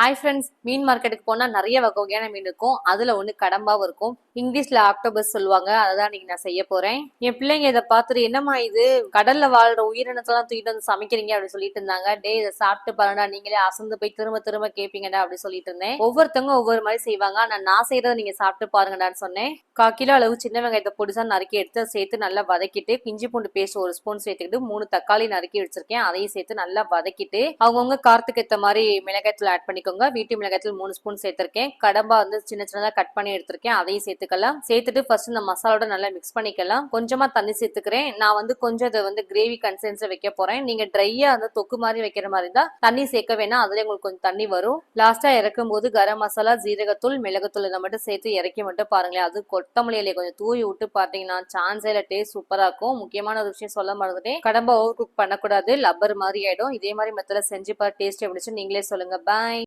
Hi friends மீன் மார்க்கெட்டுக்கு போனால் நிறைய வகை வகையான மீன் இருக்கும். அதில் ஒன்று கடம்பாவும் இருக்கும். இங்கிலீஷில் ஆக்டோபஸ் சொல்லுவாங்க. அதை தான் நீங்கள் நான் செய்ய போகிறேன் என் பிள்ளைங்க இதை பார்த்துட்டு என்னம்மா இது? கடலில் வாழ்கிற உயிரினத்தெல்லாம் தூக்கிட்டு வந்து சமைக்கிறீங்க? அப்படின்னு சொல்லிட்டு இருந்தாங்க. டே இதை சாப்பிட்டு பாருடா. நீங்களே அசந்து போய் திரும்ப திரும்ப கேட்பீங்கடா அப்படின்னு சொல்லிட்டு இருந்தேன். ஒவ்வொருத்தவங்க ஒவ்வொரு மாதிரி செய்வாங்க. ஆனால் நான் செய்கிறத நீங்கள் சாப்பிட்டு பாருங்கடான்னு சொன்னேன். கா கிலோ அளவு சின்ன வெங்காயத்தை பொடிசாக நறுக்கி எடுத்து சேர்த்து நல்லா வதக்கிட்டு இஞ்சி பூண்டு பேஸ்ட் ஒரு ஸ்பூன் சேர்த்துக்கிட்டு மூணு தக்காளி நறுக்கி வச்சிருக்கேன். அதையும் சேர்த்து நல்லா வதக்கிட்டு அவங்கவுங்க காரத்துக்கு ஏற்ற மாதிரி மிளகாயத்தில் ஆட் பண்ணிக்கோங்க வீட்டு மிளகாயத்தில் மூணு ஸ்பூன் சேர்த்திருக்கேன். கடம்பா வந்து சின்ன சின்னதாக கட் பண்ணி எடுத்திருக்கேன். அதையும் சேர்த்துக்கலாம். சேர்த்துட்டு ஃபர்ஸ்ட் இந்த மசாலோட நல்லா மிக்ஸ் பண்ணிக்கலாம். கொஞ்சமா தண்ணி சேர்த்துக்கிறேன். நான் வந்து கொஞ்சம் அதை வந்து கிரேவி கன்சிஸ்டன்ஸை வைக்க போறேன். நீங்க ட்ரையா அந்த தொக்கு மாதிரி வைக்கிற மாதிரி இருந்தால் தண்ணி சேர்க்க வேணாம். அதுலேயே உங்களுக்கு கொஞ்சம் தண்ணி வரும். லாஸ்டா இறக்கும் போது கரம் மசாலா ஜீரகத்தூள் மிளகுத்தூள் இதை மட்டும் சேர்த்து இறக்கி மட்டும் பாருங்களேன். அது கொத்தமல்லி இலையை கொஞ்சம் தூவி விட்டு பார்த்தீங்கன்னா சான்ஸே இல்லை டேஸ்ட் சூப்பரா இருக்கும். முக்கியமான ஒரு விஷயம் சொல்ல மறந்துட்டேன். கடம்பா ஓவர் குக் பண்ணக்கூடாது. லப்பர் மாதிரி ஆயிடும். இதே மாதிரி மெத்தட செஞ்சு பாரு. டேஸ்ட் எப்படிச்சு நீங்களே சொல்லுங்க. பாய்